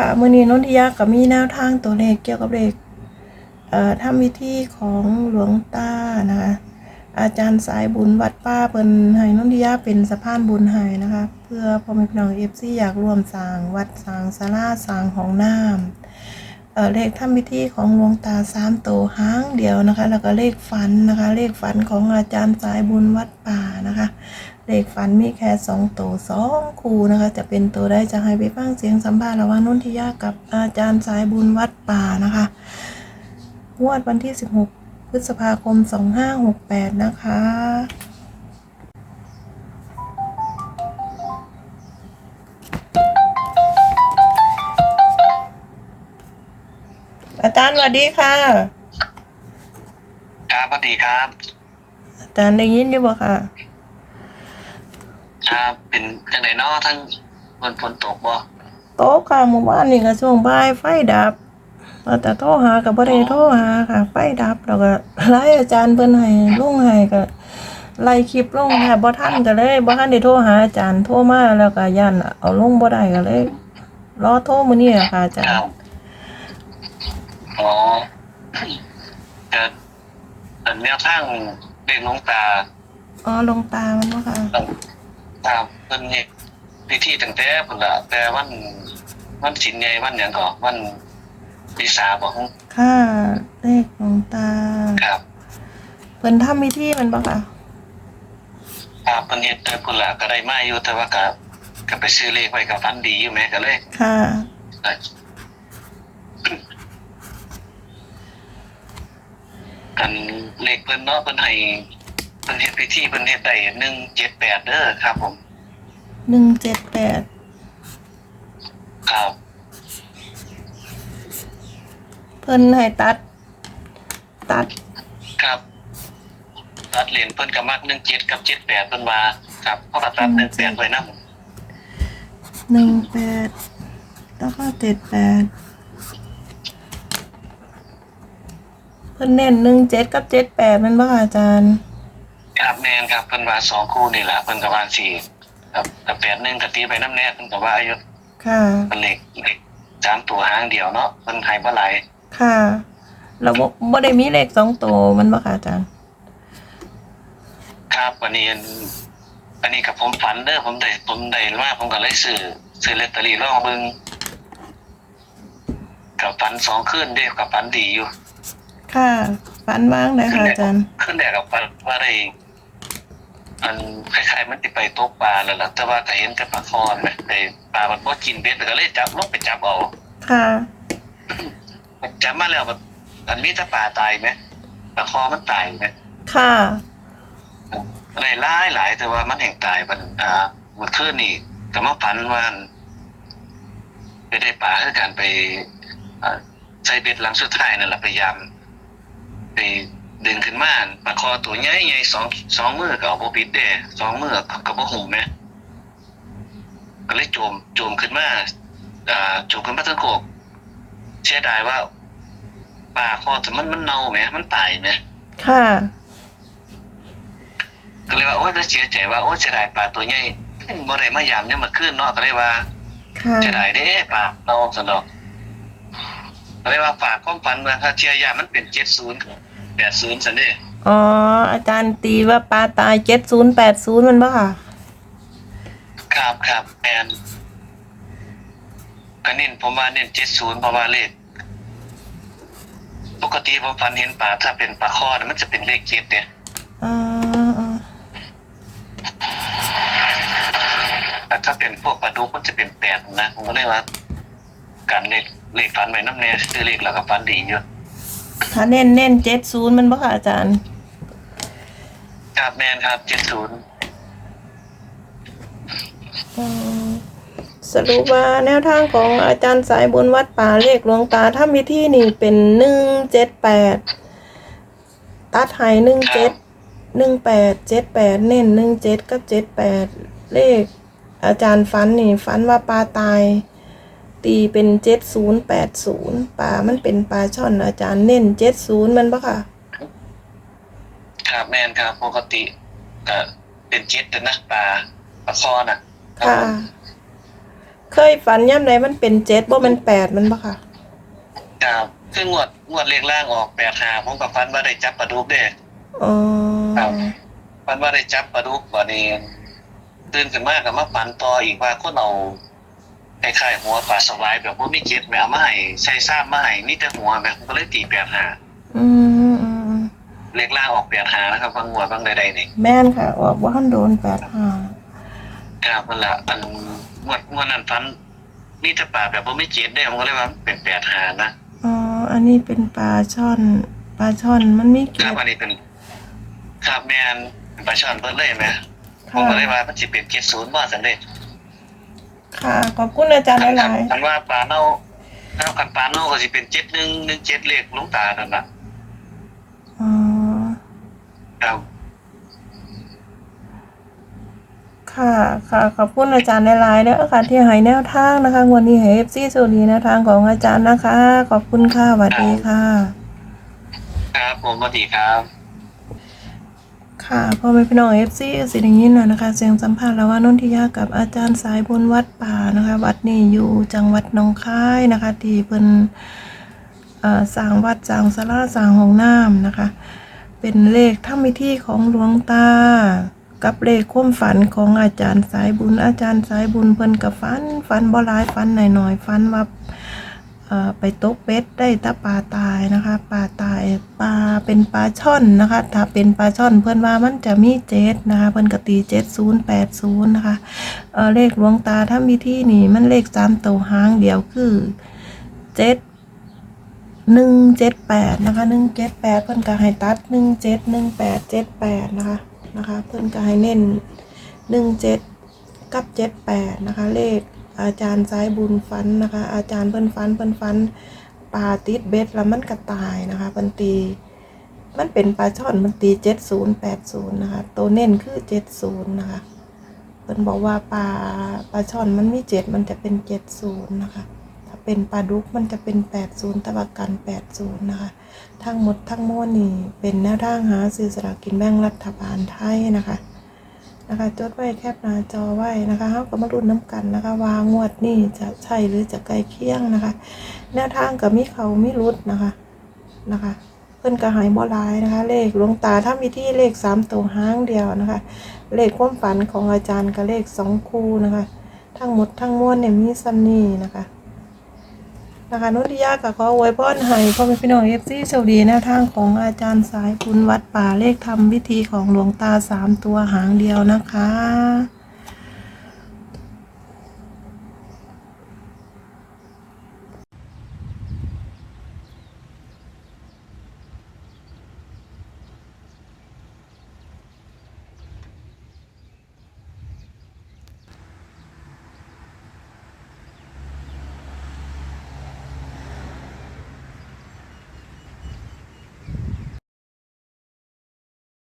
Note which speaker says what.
Speaker 1: ค่ะมื้อนี้นนทิยาก็มีแนวทางตัวเลขเกี่ยวกับเลขเอ่อทำวิธีของหลวงตานะคะอาจารย์สายบุญวัดป้าเพิ่นไห้นนทิยาเป็นสะพานบุญไห้นะคะ เพื่อพ่อแม่พี่น้อง FC อยากร่วมสร้างวัดสร้างศาลาสร้างของน้ำ เเลขทำพิธีของหลวงตาสามโตวหางเดียวนะคะ แล้วก็เลขฝันนะคะ เลขฝันของอาจารย์สายบุญวัดป่านะคะ เลขฝันมีแค่สองตัวสองคู่นะคะ จะเป็นตัวได้จะให้ไปฟังเสียงสัมภาษณ์ระหว่างนุ่นทิยากับอาจารย์สายบุญวัดป่านะคะงวดวันที่ 16 พฤษภาคม 2568 นะคะ อาจารย์สวัสดีค่ะ
Speaker 2: ครับสวัสดีครับ
Speaker 1: อาจารย์ได้ยินอยู่บ่ค่ะ
Speaker 2: ครับเป็นจังไดเนาะทั้งฝนฝนตกบ่
Speaker 1: โต๊ะค่ะหมู่บ้านนี่ก็ช่วงบ่ายไฟดับว่าแต่โทรหากับบ่ได้โทรหาค่ะ ไฟดับแล้วก็ไล่อาจารย์เพิ่นให้ลงให้ก็ไล่คลิปลงค่ะบ่ทันก็เลยบ่ทันได้โทรหาอาจารย์โทรมาแล้วก็ย่านเอาลงบ่ได้ก็เลยรอโทรมื้อนี้อะค่ะอาจาร
Speaker 2: ครั
Speaker 1: ย์
Speaker 2: บ อ๋อจะอันแนวทางเด็กหลงตา
Speaker 1: อ๋อลงตามันบ่ค่ะ
Speaker 2: ต้องตามเพิ่นเฮ็ดพิธีตั้งแต่พุ่นละแต่วันวันสินใหญ่วันหยังก็วันปีสาบ่ฮู้
Speaker 1: ค่ะเลขลงตา
Speaker 2: ครับ
Speaker 1: เพิ่นทำพิธีมันบ่ค่ะ
Speaker 2: ครับเพิ่นเฮ็ดแต่พุ่นละก็ได้มาอยู่แต่ว่าก็ก็ไปซื้อเลขไว้ก็ฝันดีอยู่แหมก็เลย
Speaker 1: ค่ะ
Speaker 2: กันเลขเพิ่นเนาะเพิ่นให้เพิ่นเฮ็ดพิธีเพิ่นเฮ็ดได้178เด้อครับ ผม
Speaker 1: 178
Speaker 2: ครับ
Speaker 1: เพิ่นให้ตัด ตัด
Speaker 2: ครับตัดเหรียญเพิ่นก็มัก17กับ78เพิ่นว่าครับเพราะว่าตัด18ไว้นำ
Speaker 1: หนึ่งแปดแล้วก็เจ็ดแปด เพิ่นเน้นหนึ่งเจ็ดกับเจ็ดแปดมันบ่ค่ะอาจารย์
Speaker 2: ครับแม่นครับเพิ่นว่าสองคู่นี่ล่ะเพิ่นก็ว่าสิครับกับ81ก็ตีไปนำแน่เพิ่นก็ว่าอยู่
Speaker 1: ค่ะ
Speaker 2: เพิ่นเลขเลขสามตัวหางเดียวเนาะเพิ่นให้บ่หลาย
Speaker 1: ค่ะเราบ่บ่ได้มีเลขสองตัวมันบ่ค่ะอาจารย์
Speaker 2: ครับวันนี้อันอันนี้กับผมฝันเด้อผมได้ผมได้มาผมก็เลยซื้อซื้อลอตเตอรี่ลองเบิ่งกับฝันสองคืนเด้กับฝันดีอยู่
Speaker 1: ค่ะฝันว่างได้ค่ะอาจารย์
Speaker 2: ขึ้นแดกกับปลาว่าได้อันคล้ายๆมันติไปตกปลาแล้วล่ะแต่ว่าก็เห็นแต่ปลาคอนไหมแต่ปลามันบ่กินเบ็ดก็เลยจับลงไปจับเอา
Speaker 1: ค่ะ
Speaker 2: จับมาแล้วแบบอันมีแต่ปลาตายไหมปลาคอมันตายไหม
Speaker 1: ค่ะ
Speaker 2: ได้หลายหลายแต่ว่ามันแห่งตายมันอ่าเมื่อคืนนี่ก็มาฝันว่าไปได้ปลาคือการไปอ่าใส่เบ็ดหลังสุดท้ายนั่นแหละพยายาม ไปดึงขึ้นมาปลาคอตัวใหญ่ใหญ่สองสองมือก็เอาบ่ปิดเด้สองมือก็บ่หุ่มแม่ก็เลยโจมโจมขึ้นมาอ่าโจมขึ้นมาทั้งโคกเสียดายว่าปลาคอแต่มันมันเน่าแหมมันตายแหม
Speaker 1: ค่ะ
Speaker 2: ก็เลยว่าโอ้ยแล้วเสียใจว่าโอ้ยเสียดายปลาตัวใหญ่บ่ได้มายามเนี่ยามมาขึ้นเนาะก็เลยว่า
Speaker 1: ค่ะ
Speaker 2: เสียดายเด้ปลาเน่าสนอกก็เลยว่าฝากความฝันว่าถ้าเชียร์ยามันเป็น70 80ซั่น เด้
Speaker 1: อ๋อ อาจารย์ตีว่าปลาตายเจ็ดศูนย์แปดศูนย์มันบ่ค่ะ
Speaker 2: ครับครับแม่นก็เน้นผมว่าเน้น70เพราะว่าเลขปกติผมฝันเห็นปลาถ้าเป็นปลาคอนะมันจะเป็นเลข7เนี่ย
Speaker 1: อ่าอ่า
Speaker 2: แต่ถ้าเป็นพวกปลาดุกมันจะเป็น8นะผมก็เลยว่าการเลขเลขฝันไว้นำแน่ซื้อเลขแล้วก็ฝันดีอยู่
Speaker 1: ถ้าเน้นเน้นเจ็ดศูนย์มันบ่ค่ะอาจารย์
Speaker 2: ครับแมนครับเจ็ดศูนย์
Speaker 1: อืมสรุปว่าแนวทางของอาจารย์สายบุญวัดป่าเลขหลวงตาถ้ามีที่นี่เป็นหนึ่งเจ็ดแปดตัดใหายหนึ่งเจ็ดหนึ่งแปดเจ็ดแปดเน้นหนึ่งเจ็ดกับเจ็ดแปดเลขอาจารย์ฟันนี่ฟันว่าปลาตาย ตีเป็นเจ็ดศูนย์แปดศูนย์ปลา มันเป็นปลาช่อนอาจารย์เน้นเจ็ดศูนย์มันปะค่ะ
Speaker 2: ครับแมนครับปกติก็เป็นเจ็ดนะปลาปลาคอน่ะครับ
Speaker 1: ค่ะ
Speaker 2: ผม
Speaker 1: เคยฝันย่ำใดมันเป็นเจ็ดบ่แมันแปดมันปะค่ะ
Speaker 2: ครับคืองวดงวดเลขล่างออกแปดหาผมกับฟันว่าได้จับปลาดุกเด้
Speaker 1: อ๋อ
Speaker 2: ครับ ฟันว่าได้จับปลาดุกวันนี้ตื่นขึ้นมากับมาฝันต่ออีกว่าคนเอา คล้ายๆหัวปลาสวายแบบว่ามีเกล็ดแม่เอามาให้ใช้ซ้ำมาให้นี่แต่หัวแม่ผมก็เลยตีแปดหา
Speaker 1: อืมอืม
Speaker 2: เลขล่างออกแปดหานะครับบางงวดบางใดๆนี่
Speaker 1: แม่นค่ะออกว่าท่านโดนแปดห้า
Speaker 2: ครับนั่นแหละอันงวดงวดนั้นฟันนี่แต่ปลาแบบว่าไม่เกล็ดได้ผมก็เลยว่าเป็นแปดหานะ
Speaker 1: อ๋ออันนี้เป็นปลาช่อนปลาช่อนมันมี
Speaker 2: ค
Speaker 1: เกล็
Speaker 2: รับ
Speaker 1: ด
Speaker 2: อันนี้เป็นครับแมนเป็นปลาช่อนเบิร์ดเลยไหมผม
Speaker 1: ค่ะ
Speaker 2: ก็เลยว่ามันจะเป็นเจ็ดศูนย์ว่าสันเด็จ
Speaker 1: ค่ะ ขอบคุณอาจารย์หลาย
Speaker 2: คันว่าปลาเน่าถ้ากันปลาเน่าก็จะเป็นเจ็ดหนึ่งหนึ่งเจ็ดเลขหลุงตานั่นนะ
Speaker 1: ๆอ๋อ
Speaker 2: ครับ
Speaker 1: ค่ะค่ะ ขอบคุณอาจารย์หลายๆเด้อค่ะ ที่ให้แนวทางนะคะวันนี้ให้เอฟซีโซดีแนวทางของอาจารย์นะคะ ขอบคุณค่ะสวัสดีค่ะ
Speaker 2: ครับผมสวัสดีครับ
Speaker 1: ค่ะพ่อแม่พี่น้องเอฟซีสิอย่างนี้นะนะคะ เสียงสัมภาษณ์แล้วว่านนทิยากับอาจารย์สายบุญวัดป่านะคะ วัดนี้อยู่จังหวัดหนองคายนะคะที่เพิ่นอ่อสร้างวัดสร้างศาลาสร้างห้องน้ำนะคะ เป็นเลขทำพิธีของหลวงตา กับเลขความฝันของอาจารย์สายบุญอาจารย์สายบุญเพิ่นกับฝันฝันบ่หลายฝันหน่อยๆฝันว่า ไปตกเป็ดได้ตาปลาตายนะคะปลาตายปลาเป็นปลาช่อนนะคะ ถ้าเป็นปลาช่อนเพื่อนว่ามันจะมีเจ็ดนะคะเพื่อนกตีเจ็ดศูนย์แปดศูนย์นะคะเออเลขหลวงตาถ้ามีที่นี่มันเลขสามตัวหางเดียวคือเจ็ดหนึ่งเจ็ดแปดนะคะหนึ่งเจ็ดแปดเพื่อนก็ให้ตัดหนึ่งเจ็ดหนึ่งแปดเจ็ดแปดนะคะนะคะ เพื่อนก็ให้เน้นหนึ่งเจ็ดกับเจ็ดแปดนะคะ เลข อาจารย์สายบุญฟันนะคะ อาจารย์เพิ่นฟันเพิ่นฟันปลาติดเบ็ดแล้วมันกระตายนะคะเพิ่นตี มันเป็นปลาช่อนมันตีเจ็ดศูนย์แปดศูนย์นะคะตัวเน้นคือเจ็ดศูนย์นะคะเพิ่นบอกว่าปลาปลาช่อนมันมีเจ็ดมันจะเป็นเจ็ดศูนย์นะคะถ้าเป็นปลาดุกมันจะเป็นแปดศูนย์ตะวันกันแปดศูนย์นะคะทั้งหมดทั้งมวลนี่เป็นแนวทางหาซื้อสลากกินแบ่งรัฐบาลไทยนะคะ นะคะจดไว้แคปหน้าจอไว้นะคะเขาก็มารุ่นน้ำกันนะคะวางวดนี่จะใช่หรือจะใกล้เคียงนะคะ แนวทางกับมีเขามีรุดนะคะนะคะเพิ่นกระหายบ่หลายนะคะ เลขหลวงตาถ้ามีที่เลขสามตัวห้างเดียวนะคะ เลขความฝันของอาจารย์กับเลขสองคู่นะคะ ทั้งหมดทั้งมวลเนี่ยมีซัมนี่นะคะ นะคะนุติยากับขอไว้พ่อให้พ่อแม่พี่น้องเอฟซีโชคดีแนวทางของอาจารย์สายคุณวัดป่าเลขทำพิธีของหลวงตาสามตัวหางเดียวนะคะ